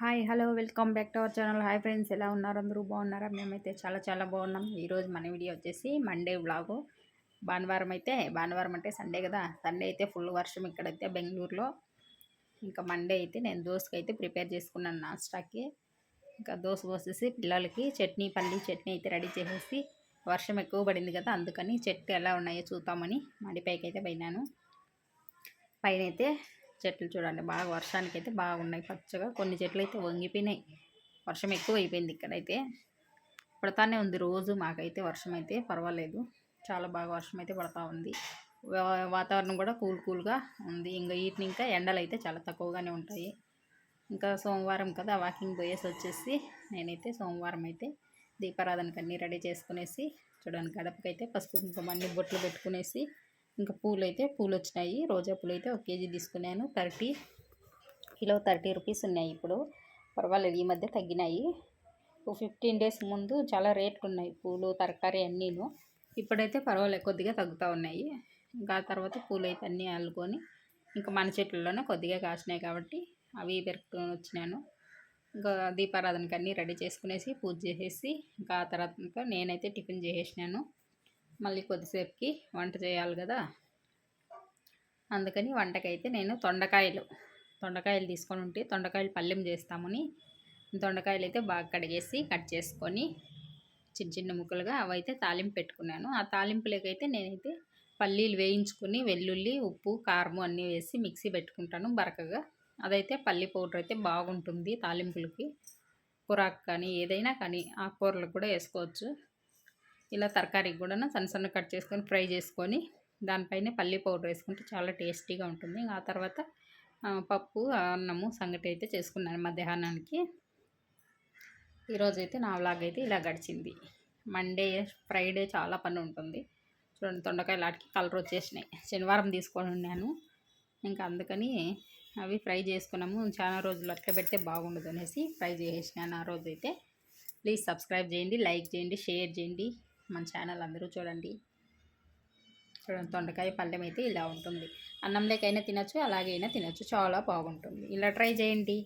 Hi hello welcome back to our channel. Hi friends ఎలా ఉన్నారు? అందరూ బాగున్నారా? మేమైతే చాలా చాలా బాగున్నాం. ఈరోజు మన వీడియో వచ్చేసి మండే వ్లాగు. భానువారం అయితే భానువారం అంటే సండే కదా. సండే అయితే ఫుల్ వర్షం ఇక్కడైతే బెంగళూరులో. ఇంకా మండే అయితే నేను దోశకి అయితే ప్రిపేర్ చేసుకున్నాను నాస్టాకి. ఇంకా దోశ పోసేసి పిల్లలకి చట్నీ పల్లి చట్నీ అయితే రెడీ చేసేసి వర్షం ఎక్కువ పడింది కదా అందుకని చెట్టు ఎలా ఉన్నాయో చూద్దామని మడిపైకి అయితే పోయినాను. పైన అయితే చెట్లు చూడండి. బాగా వర్షానికి అయితే బాగున్నాయి పచ్చగా. కొన్ని చెట్లు అయితే వంగిపోయినాయి. వర్షం ఎక్కువ అయిపోయింది ఇక్కడైతే. పడతానే ఉంది రోజు. మాకైతే వర్షం అయితే పర్వాలేదు. చాలా బాగా వర్షం అయితే పడతా ఉంది. వాతావరణం కూడా కూల్ కూల్గా ఉంది. ఇంకా వీటిని ఇంకా ఎండలు అయితే చాలా తక్కువగానే ఉంటాయి. ఇంకా సోమవారం కదా వాకింగ్ పోయేసి వచ్చేసి నేనైతే సోమవారం అయితే దీపారాధనకు అన్నీ రెడీ చేసుకునేసి చూడండి గడపకైతే పసుపు కుంకుమ అన్ని బొట్లు పెట్టుకునేసి ఇంకా పూలు అయితే పూలు వచ్చినాయి రోజా పూలు అయితే ఒక కేజీ తీసుకున్నాను. థర్టీ కిలో థర్టీ రూపీస్ ఉన్నాయి ఇప్పుడు. పర్వాలేదు ఈ మధ్య తగ్గినాయి. ఫిఫ్టీన్ డేస్ ముందు చాలా రేట్లు ఉన్నాయి పూలు తరకారీ అన్నీను. ఇప్పుడైతే పర్వాలేదు కొద్దిగా తగ్గుతూ ఉన్నాయి. ఇంకా తర్వాత పూలు అయితే అన్నీ అల్లుకొని ఇంకా మన చెట్లలోనే కొద్దిగా కాసినాయి కాబట్టి అవి పెరుక్కొని వచ్చినాను. ఇంకా దీపారాధనకి అన్నీ రెడీ చేసుకునేసి పూజ చేసేసి ఇంకా ఆ తర్వాత నేనైతే టిఫిన్ చేసేసినాను. మళ్ళీ కొద్దిసేపుకి వంట చేయాలి కదా. అందుకని వంటకైతే నేను తొండకాయలు తొండకాయలు తీసుకొని ఉంటే తొండకాయలు పల్లెం చేస్తామని తొండకాయలు అయితే బాగా కడిగేసి కట్ చేసుకొని చిన్న చిన్న ముక్కలుగా అవైతే తాలింపు పెట్టుకున్నాను. ఆ తాలింపులకైతే నేనైతే పల్లీలు వేయించుకొని వెల్లుల్లి ఉప్పు కారము అన్నీ వేసి మిక్సీ పెట్టుకుంటాను బరకగా. అదైతే పల్లి పౌడర్ అయితే బాగుంటుంది తాలింపులకి. కూరాకు కానీ ఏదైనా కానీ ఆకుకూరలకు కూడా వేసుకోవచ్చు. ఇలా తరకారీకి కూడా సన్న సన్న కట్ చేసుకొని ఫ్రై చేసుకొని దానిపైన పల్లి పౌడర్ వేసుకుంటే చాలా టేస్టీగా ఉంటుంది. ఆ తర్వాత పప్పు అన్నము సంగటి అయితే చేసుకున్నాను మధ్యాహ్నానికి. ఈరోజైతే నా వ్లాగ్ అయితే ఇలా గడిచింది. మండే ఫ్రైడే చాలా పని ఉంటుంది. చూడండి తొండకాయలు లాటికి కలర్ వచ్చేసినాయి. శనివారం తీసుకొని ఉన్నాను. ఇంకా అందుకని అవి ఫ్రై చేసుకున్నాము. చాలా రోజులు అట్లా పెడితే బాగుండదు అనేసి ఫ్రై చేసేసినాను ఆ రోజైతే. ప్లీజ్ సబ్స్క్రైబ్ చేయండి లైక్ చేయండి షేర్ చేయండి. మన ఛానల్ అందరూ చూడండి. చూడండి తొండకాయ పళ్ళెం అయితే ఇలా ఉంటుంది. అన్నంలోకైనా తినచ్చు అలాగైనా తినచ్చు చాలా బాగుంటుంది. ఇలా ట్రై చేయండి.